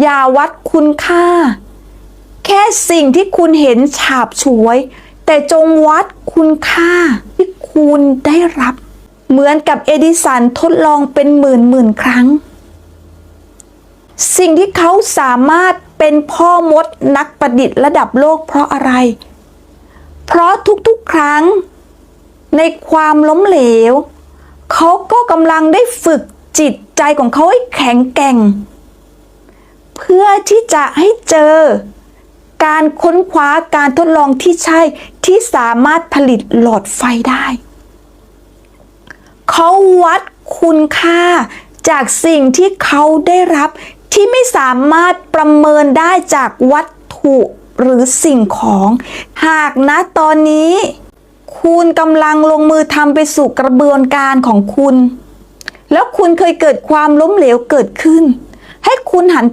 อย่าวัดคุณค่า แค่สิ่งที่คุณเห็นฉาบฉวย แต่จงวัดคุณค่าที่คุณได้รับ เหมือนกับเอดิสันทดลองเป็นหมื่นหมื่นครั้ง สิ่งที่เขาสามารถเป็นพ่อมดนักประดิษฐ์ระดับโลกเพราะอะไร เพราะทุกๆครั้ง ในความล้มเหลว เขาก็กำลังได้ฝึกจิตใจของเขาให้แข็งแกร่ง พื่อที่จะให้เจอ การค้นคว้าการทดลองที่ใช่ที่สามารถผลิตหลอดไฟได้ เขาวัดคุณค่าจากสิ่งที่เขาได้รับที่ไม่สามารถประเมินได้จากวัตถุหรือสิ่งของ หากนะตอนนี้ คุณกำลังลงมือทำไปสู่กระบวนการของคุณ แล้วคุณเคยเกิดความล้มเหลวเกิดขึ้น ให้คุณหัน